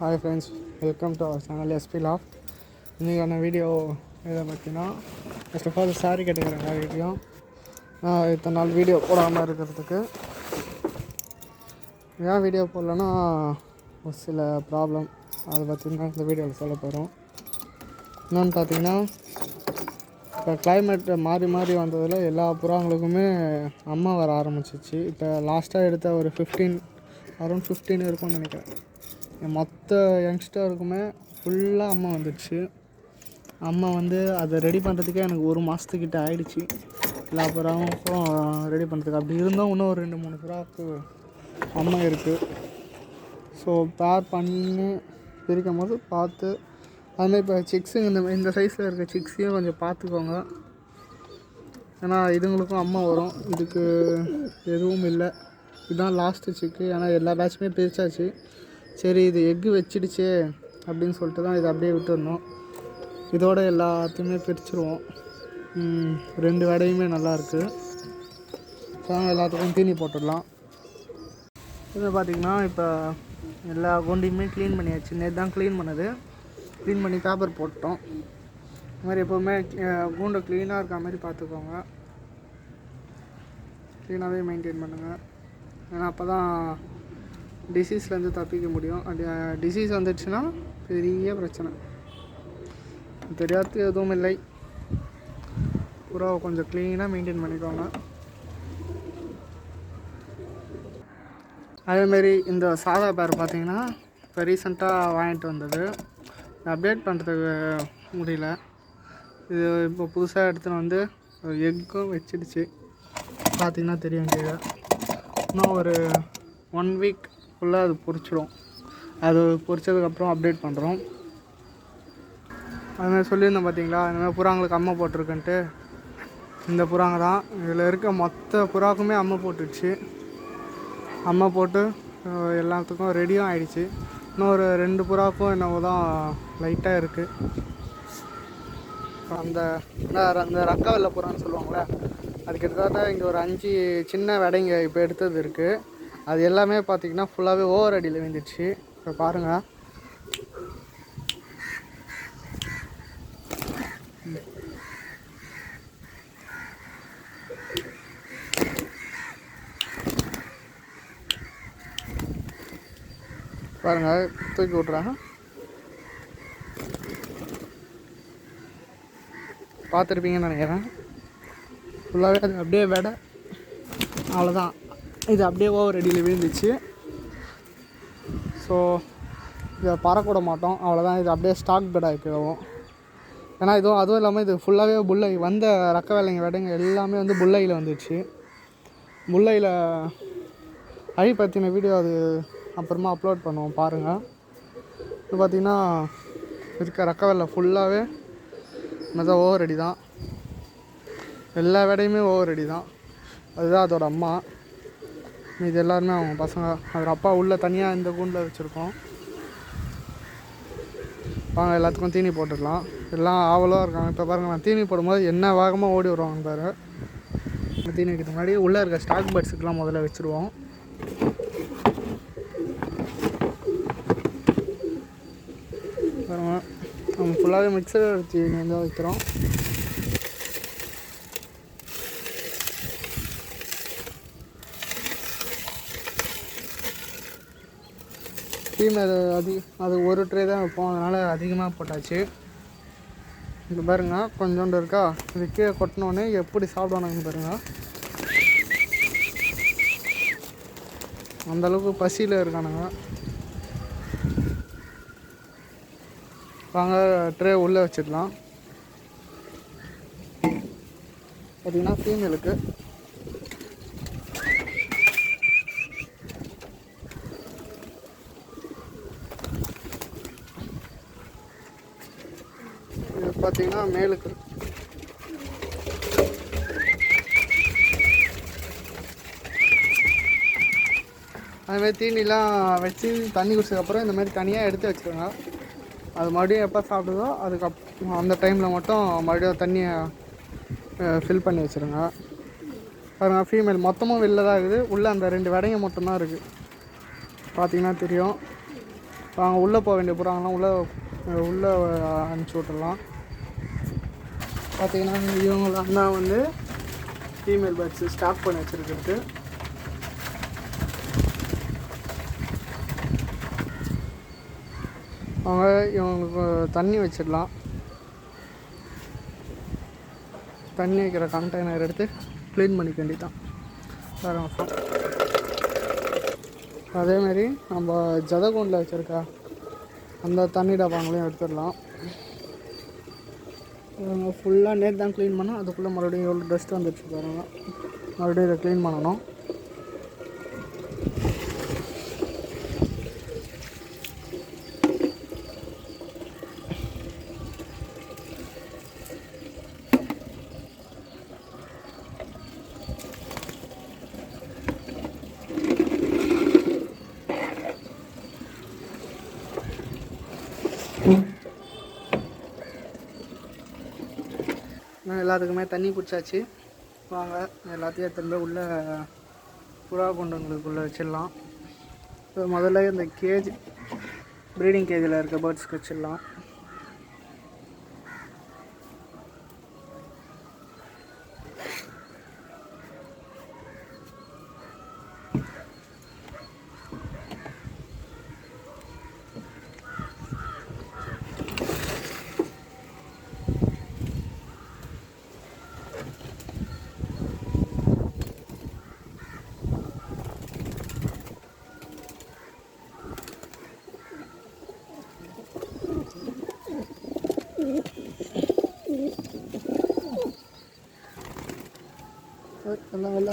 Hi friends welcome to our channel SP laugh இன்றைக்கான video இதை பற்றினா ஃபஸ்ட் ஆஃப் ஆல் சாரி கேட்டுக்கிறேன் எல்லாருக்கிட்டையும் நான் இத்தனை நாள் வீடியோ போடாமல் இருக்கிறதுக்கு. ஏன் வீடியோ போடலன்னா ஒரு சில ப்ராப்ளம் அதை பார்த்திங்கன்னா இந்த வீடியோவில் சொல்ல போகிறோம் இன்னொன்று பார்த்தீங்கன்னா இப்போ கிளைமேட் மாறி மாறி வந்ததில் எல்லா புறாங்களுக்குமே அம்மா வர ஆரம்பிச்சிச்சு. இப்போ லாஸ்ட்டாக எடுத்த ஒரு ஃபிஃப்டீன் அரௌண்ட் ஃபிஃப்டீன் இருக்கும்னு நினைக்கிறேன். மொத்த யங்ஸ்டருக்குமே ஃபுல்லாக அம்மா வந்துடுச்சு அம்மா வந்து அதை ரெடி பண்ணுறதுக்கே எனக்கு ஒரு மாதத்துக்கிட்ட ஆயிடுச்சு. எல்லா புறாவுக்கும் ரெடி பண்ணுறதுக்கு அப்படி இருந்தும் இன்னும் ஒரு ரெண்டு மூணு புறாவுக்கு அம்மா இருக்குது ஸோ பேர் பண்ணி பிரிக்கும் போது பார்த்து அதுமாதிரி இப்போ சிக்ஸு இந்த இந்த சைஸில் இருக்க சிக்ஸையும் கொஞ்சம் பார்த்துக்கோங்க. ஏன்னா இதுங்களுக்கும் அம்மா வரும். இதுக்கு எதுவும் இல்லை. இதுதான் லாஸ்ட்டு சிக்கு ஏன்னா எல்லா பேட்சுமே பிரித்தாச்சு சரி இது எக்கு வச்சிடுச்சே அப்படின்னு சொல்லிட்டு தான் இதை அப்படியே விட்டுருந்தோம். இதோட எல்லாத்தையுமே பிரிச்சுருவோம். ரெண்டு வடையுமே நல்லாயிருக்கு ஸோ எல்லாத்துக்கும் தீனி போட்டுடலாம். இதை பார்த்திங்கன்னா இப்போ எல்லா கூண்டையுமே க்ளீன் பண்ணியாச்சு. நேற்று தான் க்ளீன் பண்ணது. க்ளீன் பண்ணி பேப்பர் போட்டோம். இது மாதிரி எப்போவுமே கூண்டை க்ளீனாக இருக்க மாதிரி பார்த்துக்கோங்க. க்ளீனாகவே மெயின்டைன் பண்ணுங்கள் ஏன்னா அப்போ தான் டிசீஸ்லேருந்து தப்பிக்க முடியும். அப்படி டிசீஸ் வந்துடுச்சுன்னா பெரிய பிரச்சனை. தெரியாது எதுவும் இல்லை. புறாவை கொஞ்சம் க்ளீனாக மெயின்டைன் பண்ணிக்கோங்க. அதேமாரி இந்த சாதா பேர் பார்த்தீங்கன்னா இப்போ ரீசெண்டாக வாங்கிட்டு வந்தது. அப்டேட் பண்ணுறதுக்கு முடியல. இது இப்போ புதுசாக எடுத்துன்னு வந்து எக்கும் வச்சிடுச்சு. பார்த்தீங்கன்னா தெரியும் கீழே. இன்னும் ஒரு ஒன் வீக் ஃபுல்லாக அது பொரிச்சிடும். அது பொறிச்சதுக்கப்புறம் அப்டேட் பண்ணுறோம் அதுமாதிரி சொல்லியிருந்தேன் பார்த்தீங்களா இந்த மாதிரி புறாங்களுக்கு அம்மை போட்டிருக்குன்ட்டு. இந்த புறாங்க தான். இதில் இருக்க மொத்த புறாக்குமே அம்மை போட்டுடுச்சு அம்மை போட்டு எல்லாத்துக்கும் ரெடியும் ஆயிடுச்சு. இன்னும் ஒரு ரெண்டு புறாவுக்கும் என்னவோ தான் லைட்டாக இருக்குது அந்த அந்த ரக்கவெல்ல புறான்னு சொல்லுவாங்களே அது கிட்டத்தட்ட இங்கே ஒரு அஞ்சு சின்ன விடைங்க இப்போ எடுத்தது இருக்குது அது எல்லாமே பார்த்தீங்கன்னா ஃபுல்லாகவே ஓவர் அடியில் விழுந்துருச்சு இப்போ பாருங்கள் பாருங்கள் தூக்கி விட்றாங்க பார்த்துருப்பீங்கன்னு நினைக்கிறேன். ஃபுல்லாகவே அது அப்படியே விட. அவ்வளோதான் இது அப்படியே ஓவர் அடியில் விழுந்துச்சு. ஸோ இதை பறக்கூட மாட்டோம். அவ்வளோதான் இது அப்படியே ஸ்டாக் பெட் ஏன்னா இதுவும் அதுவும் இல்லாமல் இது ஃபுல்லாகவே புல்லை வந்த ரக்க வேலைங்க விடைங்க எல்லாமே வந்து புல்லையில் வந்துடுச்சு முல்லையில் அழி பற்றின வீடியோ அது அப்புறமா அப்லோட் பண்ணுவோம் பாருங்கள் இது பார்த்திங்கன்னா இருக்க ரக்கவெல்ல ஃபுல்லாகவே மெதுவாக ஓவர் அடி தான் எல்லா வேடையுமே ஓவர் அடி தான் அதுதான் அதோட அம்மா. இது எல்லாருமே அவங்க பசங்க. அவர் அப்பா உள்ளே தனியாக இந்த கூண்டில் வச்சுருக்கோம். வாங்க எல்லாத்துக்கும் தீனி போட்டுடலாம். எல்லாம் ஆவலாக இருக்காங்க. இப்போ பாருங்கள் நான் தீனி போடும்போது என்ன வேகமாக ஓடி வருவாங்க பாரு. தீனி வைக்கிறது முன்னாடி உள்ளே இருக்க ஸ்டாக் பேர்ட்ஸுக்கெலாம் முதல்ல வச்சுருவோம். பாருங்க நம்ம ஃபுல்லாகவே மிக்சர் தீனி வந்து வைக்கிறோம். ஃபீமேல் அது அது ஒரு ட்ரே தான் வைப்போம். அதனால் அதிகமாக போட்டாச்சு. இங்கே பாருங்க கொஞ்சோண்டு இருக்கா? இது கீழே கொட்டினோடனே எப்படி சாப்பிடுவானுங்க பாருங்க. அந்தளவுக்கு பசியில் இருக்கானுங்க. வாங்க ட்ரே உள்ளே வச்சிடலாம். பார்த்தீங்கன்னா ஃபீமேலுக்கு பார்த்தீங்கன்னா மேலுக்கு அதுமாதிரி தீனிலாம் வச்சு தண்ணி குடிச்சதுக்கப்புறம் இந்த மாதிரி தனியாக எடுத்து வச்சுருங்க அது மறுபடியும் எப்போ சாப்பிடுதோ அதுக்கப் அந்த டைமில் மட்டும் மறுபடியும் தண்ணியை ஃபில் பண்ணி வச்சுருங்க. பாருங்கள் ஃபீமேல் மொத்தமும் வெளில தான் இருக்குது. உள்ளே அந்த ரெண்டு விடைங்க மட்டும்தான் இருக்குது பார்த்தீங்கன்னா தெரியும். அவங்க உள்ளே போக வேண்டிய புறாங்கலாம் உள்ளே உள்ளே அனுப்பிச்சி விட்டுடலாம் பார்த்தீங்கன்னா இவங்க அண்ணா வந்து ஃபீமேல் பேர்ட்ஸு ஸ்டாக் பண்ணி வச்சுருக்கிறது. அவங்க இவங்களுக்கு தண்ணி வச்சிடலாம். தண்ணி வைக்கிற கண்டெய்னர் எடுத்து க்ளீன் பண்ணிக்க வேண்டியதான் வேறு அதேமாரி நம்ம ஜதகுண்டில் வச்சுருக்கா அந்த தண்ணி டப்பாங்களையும் எடுத்துடலாம். ஃபுல்லாக நேற்று தான் க்ளீன் பண்ணோம் அதுக்குள்ளே மறுபடியும் எவ்வளோ டஸ்ட் வந்துடுச்சு பாருங்கள் மறுபடியும் இதை க்ளீன் பண்ணணும் நான் எல்லாத்துக்குமே தண்ணி பிடிச்சாச்சு வாங்க எல்லாத்தையும் எடுத்துகிட்டு போய் உள்ளே புறா கொண்டவங்களுக்குள்ளே வச்சிடலாம். இப்போ முதல்ல இந்த கேஜ் ப்ரீடிங் கேஜில் இருக்க பேர்ட்ஸ்க்கு வச்சிடலாம்.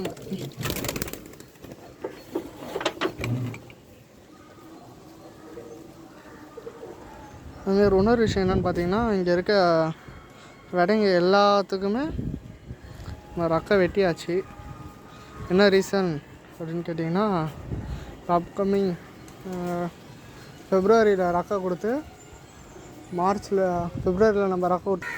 எல்லாம் அதுமாரி இன்னொரு விஷயம் என்னென்னு பார்த்தீங்கன்னா இங்கே இருக்க விடைங்க எல்லாத்துக்குமே நம்ம ரக்கை வெட்டியாச்சு. என்ன ரீசன் அப்படின்னு கேட்டிங்கன்னா அப்கமிங் ஃபெப்ரவரியில் ரக்கை கொடுத்து மார்ச்சில் ஃபெப்ரவரியில் நம்ம ரக்கை விட்டு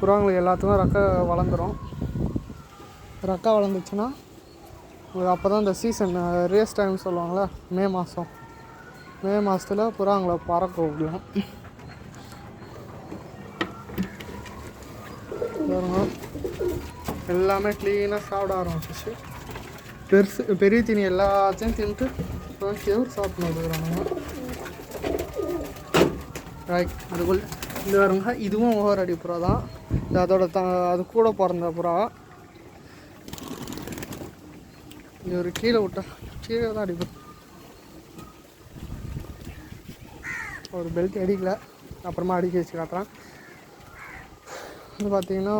புறாங்களுக்கு எல்லாத்துக்கும் ரக்கை வளர்ந்துரும். ரக்கா வளர்ந்துச்சுன்னா அப்போ தான் இந்த சீசன் ரேஸ் டைம் சொல்லுவாங்களே மே மாதம் மே மாதத்தில் புறாங்களை பறக்க விடலாம். எல்லாமே க்ளீனாக சாப்பிட ஆரம்பிச்சிச்சு. பெருசு பெரிய தீனி எல்லாத்தையும் தின்ட்டு இப்போ கேவுர் சாப்பிட்டு வந்துக்கிறானுங்க ரைட் அதுக்குள்ள இது வருங்க இதுவும் ஓவர் அடி புறா தான் இது அதோட த அது கூட பிறந்த புறா. இது ஒரு கீழே விட்டா. கீழே தான் அடிப்போம் ஒரு பெல்ட் அடிக்கல. அப்புறமா அடிக்க வச்சு காட்டுறேன். இது பார்த்தீங்கன்னா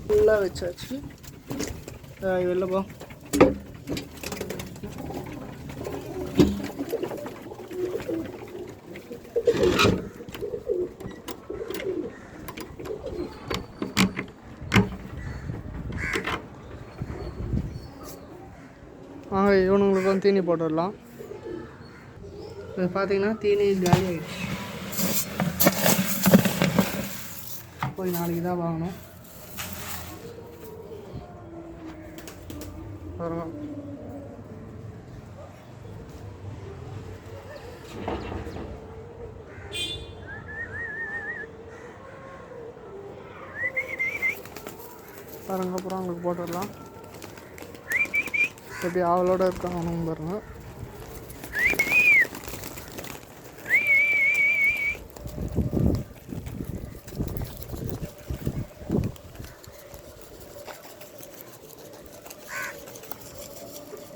ஃபுல்லாக வச்சாச்சு. அஹ் வெளில போ. ஆக இவனுங்களுக்கு வந்து தீனி போட்டுடலாம். இது பார்த்தீங்கன்னா தீனி காலி ஆகிடுச்சு போய் நாளைக்கு தான் வாங்கணும். பாருங்க பாருங்க அப்புறம் அவங்களுக்கு போட்டுடலாம். எப்படி ஆவலோட இருக்காங்கன்னு பாருங்க.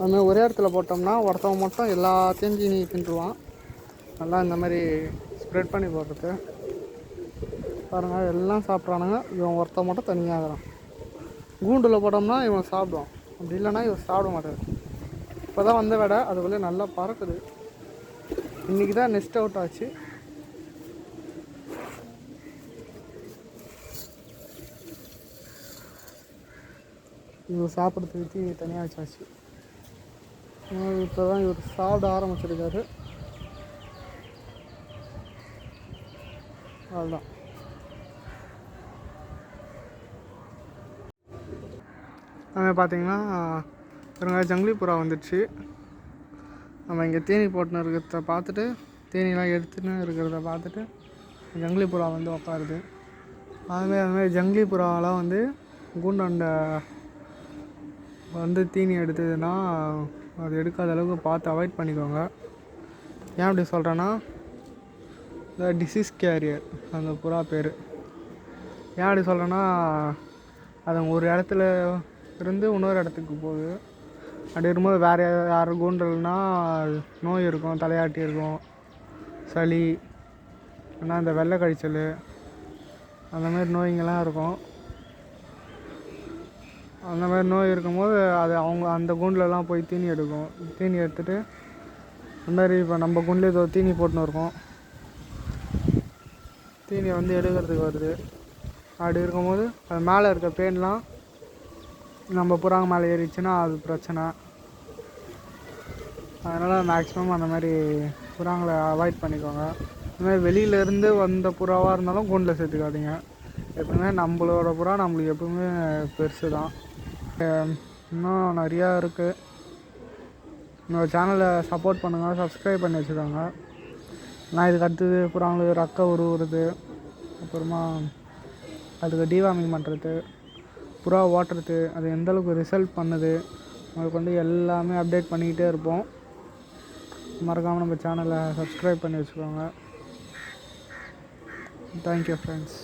அதுமாதிரி ஒரே இடத்துல போட்டோம்னா ஒருத்தவங்க மட்டும் எல்லாத்தையும் தீனி தின்றுவான். நல்லா இந்த மாதிரி ஸ்ப்ரெட் பண்ணி போடுறது. பாருங்கள் எல்லாம் சாப்பிட்றானுங்க. இவன் ஒருத்தன் மட்டும் தனியாகிறான். கூண்டில் போட்டோம்னா இவன் சாப்பிடுவான். அப்படி இல்லைன்னா இவர் சாப்பிட மாட்டார். இப்போ தான் வந்த விட அதுக்குள்ளே நல்லா பறக்குது. இன்றைக்கி தான் நெஸ்ட் அவுட் ஆச்சு. இவர் சாப்பிட்றதுக்கு தீ தனியாக வச்சாச்சு. இப்போ தான் இவர் சாப்பிட ஆரம்பிச்சிருக்காரு. அவ்வளோதான் அது பார்த்தீங்கன்னா பாருங்க ஜங்கிலி புறா வந்துடுச்சு நம்ம இங்கே தீனி போட்டுன்னு இருக்கிறத பார்த்துட்டு தேனிலாம் எடுத்துன்னு இருக்கிறத பார்த்துட்டு ஜங்லி புறா வந்து உட்காருது அதுமாதிரி அதுமாதிரி ஜங்லி புறாவெல்லாம் வந்து கூண்டாண்ட வந்து தீனி எடுத்ததுன்னா அது எடுக்காத அளவுக்கு பார்த்து அவாய்ட் பண்ணிக்கோங்க. ஏன் அப்படி சொல்கிறேன்னா இந்த டிசீஸ் கேரியர் அந்த புறா பேர். ஏன் அப்படி சொல்கிறேன்னா அது ஒரு இடத்துல இருந்து இன்னொரு இடத்துக்கு போகுது. அப்படி இருக்கும்போது வேறு யாரும் கூண்டல்னா நோய் இருக்கும் தலையாட்டி இருக்கும் சளி ஆனால் இந்த வெள்ளை கழிச்சல் அந்த மாதிரி நோய்ங்கெல்லாம் இருக்கும். அந்த மாதிரி நோய் இருக்கும்போது அது அவங்க அந்த கூண்டிலலாம் போய் தீனி எடுக்கும். தீனி எடுத்துகிட்டு அந்த மாதிரி இப்போ நம்ம கூண்டில் ஏதோ தீனி போட்டுன்னு இருக்கோம். தீனியை வந்து எடுக்கிறதுக்கு வருது. அப்படி இருக்கும்போது அது மேலே இருக்க பேன்லாம் நம்ம புறாங்க மேலே ஏறிச்சுன்னா அது பிரச்சனை. அதனால் மேக்ஸிமம் அந்த மாதிரி புறாங்களை அவாய்ட் பண்ணிக்கோங்க. இந்த மாதிரி வெளியிலேருந்து வந்த புறாவாக இருந்தாலும் கூண்டில் சேர்த்துக்காதீங்க. எப்பவுமே நம்மளோட புறா நம்மளுக்கு எப்பவுமே பெருசு தான் இன்னும் நிறையா இருக்குது இந்த சேனலை சப்போர்ட் பண்ணுங்கள் சப்ஸ்கிரைப் பண்ணி வச்சுக்கோங்க. நான் இதுக்கு அடுத்தது புறாங்களுக்கு ரக்கை உருவுறது அப்புறமா அதுக்கு டிவாமிங் பண்ணுறது புறா ஓட்டுறது அது எந்தளவுக்கு ரிசல்ட் பண்ணுது உங்களுக்கு வந்து எல்லாமே அப்டேட் பண்ணிக்கிட்டே இருப்போம். மறக்காமல் நம்ம சேனலை சப்ஸ்கிரைப் பண்ணி வச்சுக்கோங்க. Thank you friends